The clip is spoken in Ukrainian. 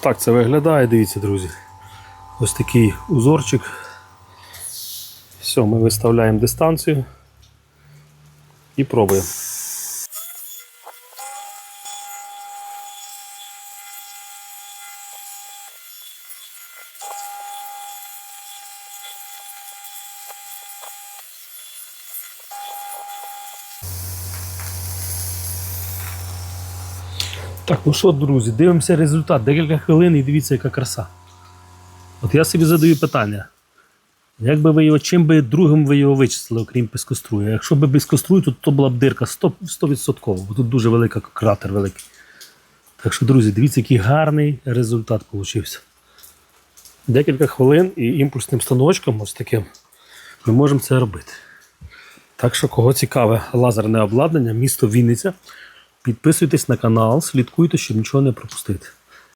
так це виглядає, дивіться, друзі. Ось такий узорчик. Все, ми виставляємо дистанцію і пробуємо. Так, ну що, друзі, дивимося результат. Декілька хвилин і дивіться, яка краса. От я собі задаю питання. Як би ви його, чим би другим ви його вичислили, окрім піскострую? А Якщо б без кострую, то, то була б дирка 100%, 100%, бо тут дуже великий кратер великий. Так що, друзі, дивіться, який гарний результат получився. Декілька хвилин і імпульсним станочком, ось таким, ми можемо це робити. Так що, кого цікаве лазерне обладнання, місто Вінниця, підписуйтесь на канал, слідкуйте, щоб нічого не пропустити.